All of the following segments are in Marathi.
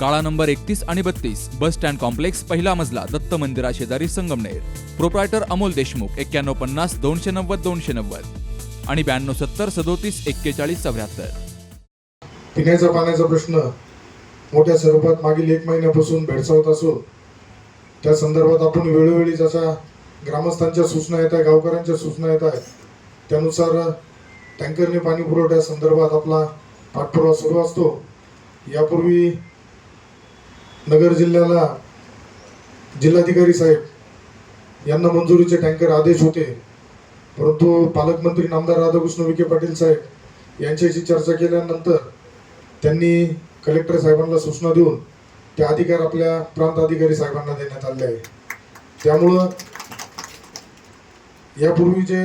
काळा नंबर एकतीस आणि बत्तीस बस स्टँड कॉम्प्लेक्स पहिला मजला दत्त मंदिरा शेजारी संगमनेर. प्रोप्रायटर अमोल देशमुख एक्क्याण्णव पन्नास दोनशे नव्वद दोनशे नव्वद. आणि ब्याण्णव सत्तर सदोतीस एक्केचाळीस चौऱ्याहत्तर. पिण्याचा पाण्याचा प्रश्न मोठ्या स्वरूपात मागील एक महिन्यापासून भेडसावत असून त्या संदर्भात आपण वेळोवेळी जशा ग्रामस्थांच्या सूचना येत आहे गावकऱ्यांच्या सूचना येत आहेत त्यानुसार टँकरने पाणी पुरवठ्या संदर्भात आपला पाठपुरावा सुरू असतो. यापूर्वी नगर जिल्ह्याला जिल्हाधिकारी साहेब यांना मंजुरीचे टँकर आदेश होते. परंतु पालकमंत्री नामदार राधाकृष्ण विखे पाटील साहेब यांच्याशी चर्चा केल्यानंतर त्यांनी कलेक्टर साहेबांना सूचना देऊन ते अधिकार आपल्या प्रांत अधिकारी साहेबांना देण्यात आले आहे त्यामुळं यापूर्वी जे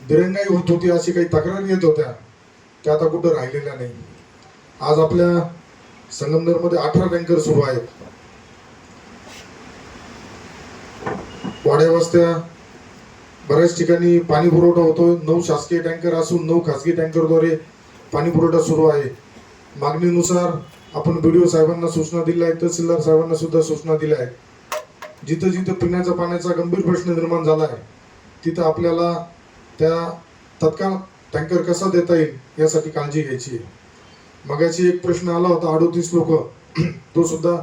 दिरंगाई होत होती अशी काही तक्रारी येत होत्या त्या आता कुठं राहिलेल्या नाही. आज आपल्या संगमनेरमध्ये अठरा टँकर सुरू आहेत. वाड्या वस्त्या बऱ्याच ठिकाणी पाणी पुरवठा होतो नऊ शासकीय टँकर असून नऊ खासगी टँकरद्वारे पाणी पुरवठा सुरू आहे. मागणीनुसार आपण बी साहेबांना सूचना दिल्या आहेत तहसीलदार साहेबांना सुद्धा सूचना दिल्या आहेत. जिथं जिथं पिण्याच्या पाण्याचा गंभीर प्रश्न निर्माण झाला आहे तिथं आपल्याला त्या तत्काळ टँकर कसा देता येईल यासाठी काळजी घ्यायची आहे. मगाशी एक प्रश्न आला होता अडोतीस लोक. तो सुद्धा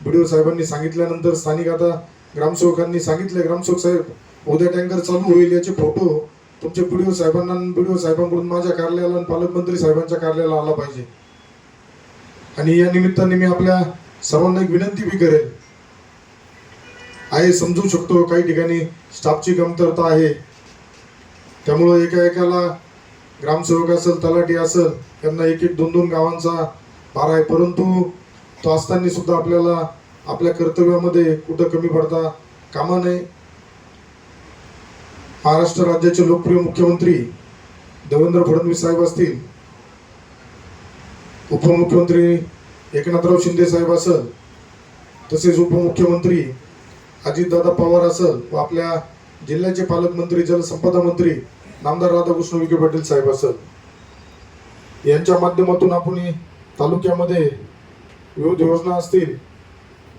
बी साहेबांनी सांगितल्यानंतर स्थानिक आता ग्रामसेवकांनी सांगितले ग्रामसेवक साहेब उद्या टँकर चालू होईल याचे फोटो तुमच्या पीडीओ साहेबांना पीडीओ साहेबांकडून माझ्या कार्यालयाला आणि पालकमंत्री साहेबांच्या कार्यालयाला आला पाहिजे. आणि या निमित्ताने मी आपल्या सर्वांना एक विनंती बी करेल. आहे समजू शकतो काही ठिकाणी स्टाफची कमतरता आहे. त्यामुळं एका एकाला ग्रामसेवक असेल तलाठी असेल त्यांना एक एक दोन दोन गावांचा भार आहे. परंतु तो असताना सुद्धा आपल्याला आपल्या कर्तव्यामध्ये कुठं कमी पडता कामा नये. महाराष्ट्र राज्याचे लोकप्रिय मुख्यमंत्री देवेंद्र फडणवीस साहेब असतील उपमुख्यमंत्री एकनाथराव शिंदे साहेब असेल तसेच उपमुख्यमंत्री अजितदादा पवार असेल व आपल्या जिल्ह्याचे पालकमंत्री जलसंपदा मंत्री नामदार राधाकृष्ण विखे पाटील साहेब असत यांच्या माध्यमातून आपण तालुक्यामध्ये विविध योजना असतील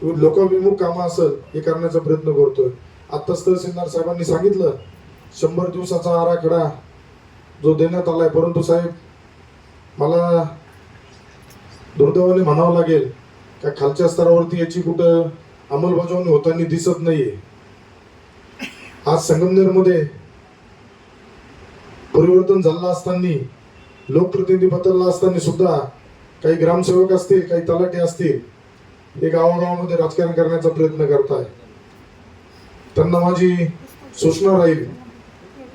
विविध लोकाभिमुख कामं असेल हे करण्याचा प्रयत्न करतोय. आत्ताच तहसीलदार साहेबांनी सांगितलं शंभर दिवसाचा आराखडा जो देण्यात आलाय. परंतु साहेब मला दुर्दैवाने म्हणावं लागेल का खालच्या स्तरावरती याची कुठं अंमलबजावणी होताना दिसत नाहीये. आज संगमनेरमध्ये परिवर्तन झालं असताना लोकप्रतिनिधी बदलला असताना सुद्धा काही ग्रामसेवक असतील काही तलाठी असतील हे गावागावामध्ये राजकारण करण्याचा प्रयत्न करताय. त्यांना माझी सूचना राहील.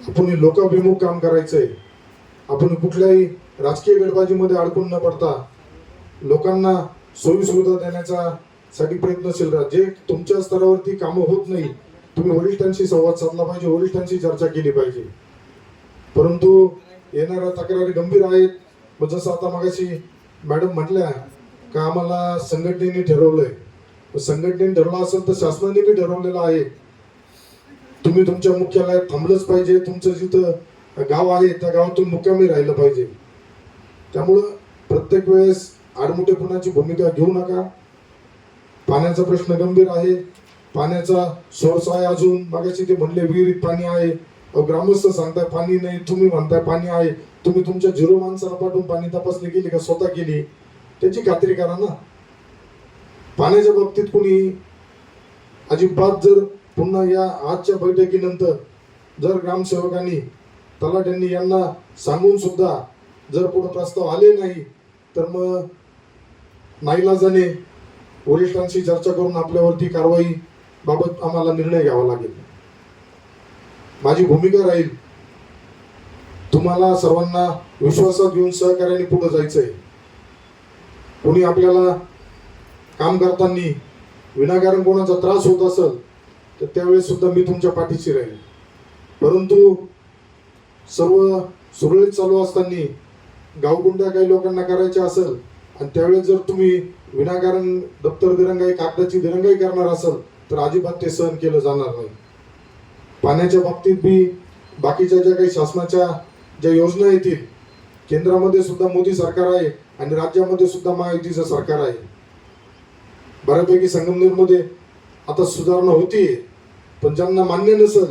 आपण हे लोकाभिमुख काम करायचंय. आपण कुठल्याही राजकीय गडबाजीमध्ये अडकून न पडता लोकांना सोयी सुविधा देण्याचा साठी प्रयत्नशील राहा. जे तुमच्या स्तरावरती कामं होत नाही तुम्ही वरिष्ठांशी संवाद साधला पाहिजे वरिष्ठांशी चर्चा केली पाहिजे. परंतु येणाऱ्या तक्रारी गंभीर आहेत. मग जसं आता मागाशी मॅडम म्हटल्या का आम्हाला संघटनेने ठरवलंय. संघटनेने ठरवलं असेल तर शासनाने बी ठरवलेलं आहे. तुम्ही तुमच्या मुख्यालयात थांबलंच पाहिजे. तुमचं जिथं गाव आहे त्या गावातून मुक्कामी राहिलं पाहिजे. त्यामुळं प्रत्येक वेळेस आडमुठेपणाची भूमिका घेऊ नका. पाण्याचा प्रश्न गंभीर आहे. पाण्याचा सोर्स आहे अजून. मागाशी ते म्हणले विहिरीत पाणी आहे. ग्रामस्थ सांगताय पाणी नाही तुम्ही म्हणताय पाणी आहे. तुम्ही तुमच्या झिरो माणसाला पाठवून पाणी तपासणी केली का? स्वतः केली? त्याची खात्री करा ना. पाण्याच्या बाबतीत कुणी अजिबात जर पुन्हा या आजच्या बैठकीनंतर जर ग्रामसेवकांनी तलाट्यांनी यांना सांगून सुद्धा जर पुढे प्रस्ताव आले नाही तर मग नाईलाजाने वरिष्ठांशी चर्चा करून आपल्यावरती कारवाई बाबत आम्हाला निर्णय घ्यावा लागेल. माझी भूमिका राहील. तुम्हाला सर्वांना विश्वासात घेऊन सहकार्याने पुढे जायचंय. कोणी आपल्याला काम करताना विनाकारण कोणाचा त्रास होत असेल तर त्यावेळेस सुद्धा मी तुमच्या पाठीशी राहील. परंतु सर्व सुरळीत चालू असताना गावगुंड्या काही लोकांना करायच्या असेल आणि त्यावेळेस जर तुम्ही विनाकारण दप्तर दिरंगाई कागदाची दिरंगाई करणार असाल तर अजिबात ते सहन केलं जाणार नाही. पाण्याच्या बाबतीत बी बाकीच्या ज्या काही शासनाच्या ज्या योजना येतील केंद्रामध्ये सुद्धा मोदी सरकार आहे आणि राज्यामध्ये सुद्धा महायुतीचं सरकार आहे. बऱ्यापैकी संगमनेरमध्ये आता सुधारणा होती पण ज्यांना मान्य नसेल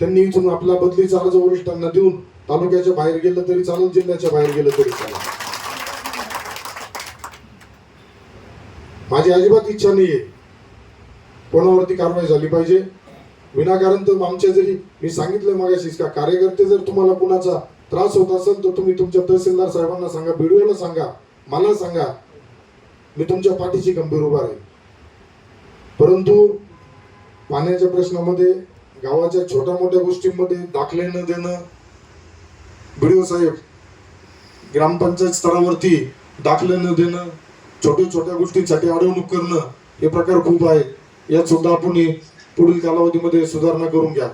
त्यांनी इथून आपला बदलीचा अर्ज वरिष्ठांना देऊन तालुक्याच्या बाहेर गेलं तरी चालेल जिल्ह्याच्या बाहेर गेलं तरी चालेल. माझी अजिबात इच्छा नाहीये. कोणावरती कारवाई झाली पाहिजे. विनाकारण तर आमच्या जरी मी सांगितलं मगाशीच का कार्यकर्ते जर तुम्हाला कुणाचा त्रास होत असेल तर तुम्ही तुमच्या तहसीलदार साहेबांना सांगा बीडीओला सांगा मला सांगा. मी तुमच्या पाठीशी गंभीर उभा राहील परंतु पाण्याच्या प्रश्नामध्ये गावाच्या छोट्या मोठ्या गोष्टींमध्ये दाखले न देणं बीडीओ साहेब ग्रामपंचायत स्तरावरती दाखले न देणं छोट्या छोट्या गोष्टींसाठी अडवणूक करणं हे प्रकार खूप आहेत. यात सुद्धा आपण पुढील कालावधीमध्ये सुधारणा करून घ्या.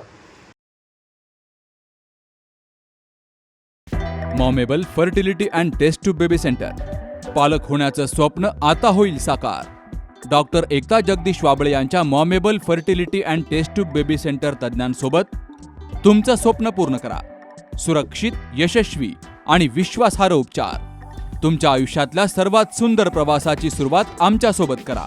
Momable fertility and test tube baby centre. पालक होण्याचं स्वप्न आता होईल साकार. डॉक्टर एकता जगदीश वाबळे यांच्या Momable fertility and test tube baby centre तज्ज्ञांसोबत तुमचं स्वप्न पूर्ण करा. सुरक्षित यशस्वी आणि विश्वासार्ह उपचार. तुमच्या आयुष्यातल्या सर्वात सुंदर प्रवासाची सुरुवात आमच्यासोबत करा.